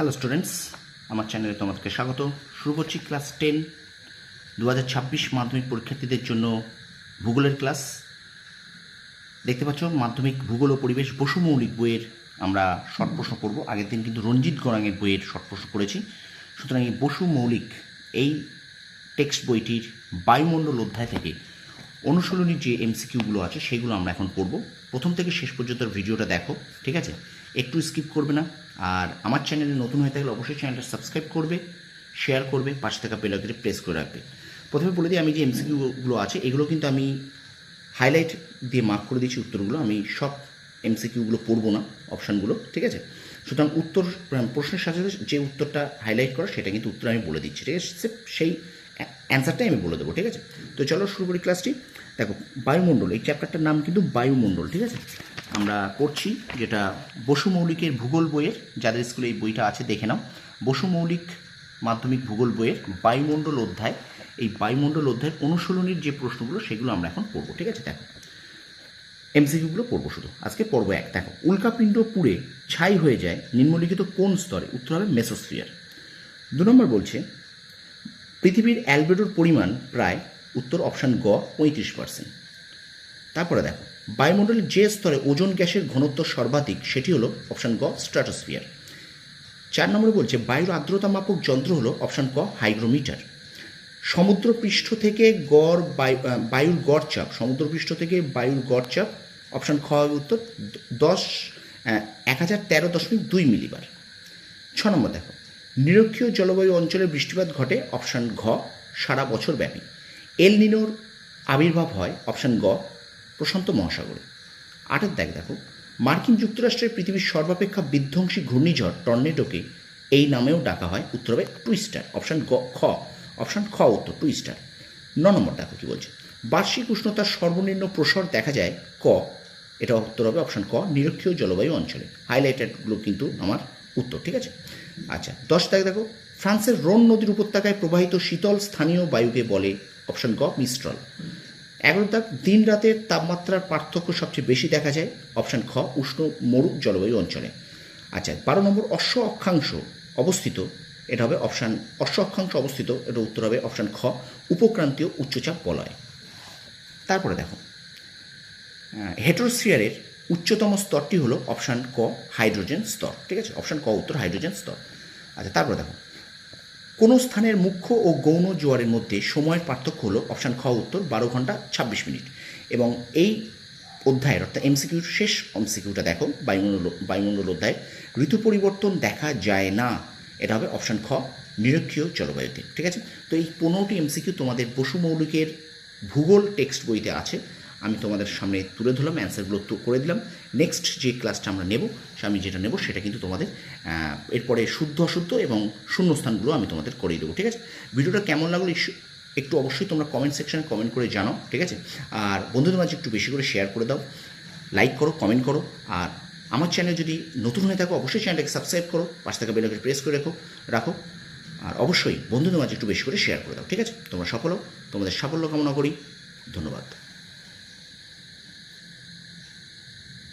Hello students আমার চ্যানেলে তোমাদেরকে স্বাগত। শুরু করছি ক্লাস টেন দু হাজার ছাব্বিশ মাধ্যমিক পরীক্ষার্থীদের জন্য ভূগোলের ক্লাস দেখতে পাচ্ছ, মাধ্যমিক ভূগোল ও পরিবেশ বসু মৌলিক বইয়ের আমরা শর্ট প্রশ্ন করব। আগের দিন কিন্তু রঞ্জিত গড়াঙের বইয়ের শর্ট প্রশ্ন করেছি। সুতরাং এই বসু মৌলিক এই টেক্সট বইটির বায়ুমণ্ডল অধ্যায় থেকে অনুশীলনী যে এমসিকিউগুলো আছে, সেগুলো আমরা এখন পড়ব প্রথম থেকে শেষ পর্যন্ত ভিডিওটা দেখো, ঠিক আছে? একটু স্কিপ করবে না। আর আমার চ্যানেলে নতুন হয়ে থাকলে অবশ্যই চ্যানেলটা সাবস্ক্রাইব করবে শেয়ার করবে, পাশে থাকা বেলাকে প্রেস করে রাখবে। প্রথমে বলে দিই, আমি যে এমসিকিউগুলো আছে, এগুলো কিন্তু আমি হাইলাইট দিয়ে মার্ক করে দিয়েছি উত্তরগুলো। আমি সব এমসিকিউগুলো পড়ব না অপশানগুলো ঠিক আছে? সুতরাং উত্তর প্রশ্নের সাথে সাথে যে উত্তরটা হাইলাইট করা, সেটা কিন্তু উত্তর আমি বলে দিচ্ছি, ঠিক আছে? সেই অ্যান্সারটাই আমি বলে দেবো, ঠিক আছে? তো চলো শুরু করি ক্লাসটি দেখো, বায়ুমণ্ডল, এই চ্যাপ্টারটার নাম কিন্তু বায়ুমণ্ডল, ঠিক আছে? আমরা পড়ছি, যেটা বসু মৌলিকের ভূগোল বইয়ের, যাদের স্কুলে এই বইটা আছে, দেখে নাও। বসু মৌলিক মাধ্যমিক ভূগোল বইয়ের বায়ুমণ্ডল অধ্যায়। এই বায়ুমণ্ডল অধ্যায়ের অনুশীলনীর যে প্রশ্নগুলো, সেগুলো আমরা এখন পড়ব, ঠিক আছে? দেখো। এমসিকিউগুলো পড়ব শুধু। আজকে পর্ব এক। দেখো, উল্কাপিণ্ড পুড়ে ছাই হয়ে যায় নিম্নলিখিত কোন স্তরে? উত্তর হবে মেসোস্ফিয়ার। দু নম্বর বলছে, পৃথিবীর অ্যালবেডোর পরিমাণ প্রায় উত্তর অপশান গ পঁয়ত্রিশ পার্সেন্ট। তারপরে দেখো বায়ুমণ্ডলের যে স্তরে ওজন গ্যাসের ঘনত্ব সর্বাধিক, সেটি হলো অপশান গ, স্ট্র্যাটোস্ফিয়ার। চার নম্বরে বলছে, বায়ুর আর্দ্রতা মাপক যন্ত্র হলো অপশান ক, হাইগ্রোমিটার। সমুদ্রপৃষ্ঠ থেকে গড় বায়ু বায়ুর গড় চাপ, সমুদ্রপৃষ্ঠ থেকে বায়ুর গড় চাপ, অপশান খ উত্তর, দশ এক হাজার তেরো দশমিক দুই মিলিবার। ছ নম্বর দেখো, নিরক্ষীয় জলবায়ু অঞ্চলে বৃষ্টিপাত ঘটে, অপশান ঘ, সারা বছর ব্যাপী। এল নিনোর আবির্ভাব হয়, অপশান গ প্রশান্ত মহাসাগরে। আটের দেখ দেখো, মার্কিন যুক্তরাষ্ট্রের পৃথিবীর সর্বাপেক্ষা বিধ্বংসী ঘূর্ণিঝড় টর্নেডোকে এই নামেও ডাকা হয় উত্তর হবে টুইস্টার, অপশান খ অপশান খ, উত্তর টুইস্টার। ন নম্বর দেখো কি বলছে, বার্ষিক উষ্ণতার সর্বনিম্ন প্রসার দেখা যায় ক, এটা উত্তর হবে অপশান ক, নিরক্ষীয় জলবায়ু অঞ্চলে। হাইলাইটেডগুলো কিন্তু আমার উত্তর, ঠিক আছে? আচ্ছা দশ দাগ দেখো, ফ্রান্সের রোন নদীর উপত্যকায় প্রবাহিত শীতল স্থানীয় বায়ুকে বলে অপশান ক মিস্ট্রল। এগারো দাগ দিন রাতের তাপমাত্রার পার্থক্য সবচেয়ে বেশি দেখা যায় অপশান খ, উষ্ণ, মরু জলবায়ু অঞ্চলে। আচ্ছা বারো নম্বর অশ্ব অক্ষাংশ অবস্থিত, এটা হবে অপশান, অশ্ব অক্ষাংশ অবস্থিত এটা উত্তর হবে অপশান খ, উপক্রান্তীয় উচ্চচাপ বলয়। তারপরে দেখো হেট্রোস্ফিয়ারের উচ্চতম স্তরটি হলো অপশান ক, হাইড্রোজেন স্তর, ঠিক আছে? অপশান ক উত্তর, হাইড্রোজেন স্তর। আচ্ছা তারপরে দেখো কোনো স্থানের মুখ্য ও গৌণ জোয়ারের মধ্যে সময়ের পার্থক্য হলো অপশান খ উত্তর, বারো ঘণ্টা ছাব্বিশ মিনিট। এবং এই অধ্যায়ের অর্থাৎ এমসিকিউর শেষ এমসিকিউটা দেখো, বায়ুমণ্ডল বায়ুমণ্ডল অধ্যায়, ঋতু পরিবর্তন দেখা যায় না। এটা হবে অপশান খ, নিরক্ষীয় জলবায়ুতে, ঠিক আছে? তো এই পনেরোটি এমসিকিউ তোমাদের বসু মৌলিকের ভূগোল টেক্সট বইতে আছে। আমি তোমাদের সামনে তুলে ধরলাম অ্যান্সারগুলো তো করে দিলাম। নেক্সট যে ক্লাসটা আমরা নেব, সে আমি যেটা নেব সেটা কিন্তু তোমাদের এরপরে শুদ্ধ অশুদ্ধ এবং শূন্যস্থানগুলো আমি তোমাদের করিয়ে দেবো, ঠিক আছে? ভিডিওটা কেমন লাগল একটু অবশ্যই তোমরা কমেন্ট সেকশনে কমেন্ট করে জানাও, ঠিক আছে? আর বন্ধুদের মাঝে একটু বেশি করে শেয়ার করে দাও লাইক করো কমেন্ট করো, আর আমার চ্যানেল যদি নতুন হয়ে থাকো, অবশ্যই চ্যানেলটাকে সাবস্ক্রাইব করো, পাশ থেকে বেলাকে প্রেস করে রাখো রাখো, আর অবশ্যই বন্ধুদের মাঝে একটু বেশি করে শেয়ার করে দাও, ঠিক আছে? তোমরা সফল তোমাদের সাফল্য কামনা করি, ধন্যবাদ।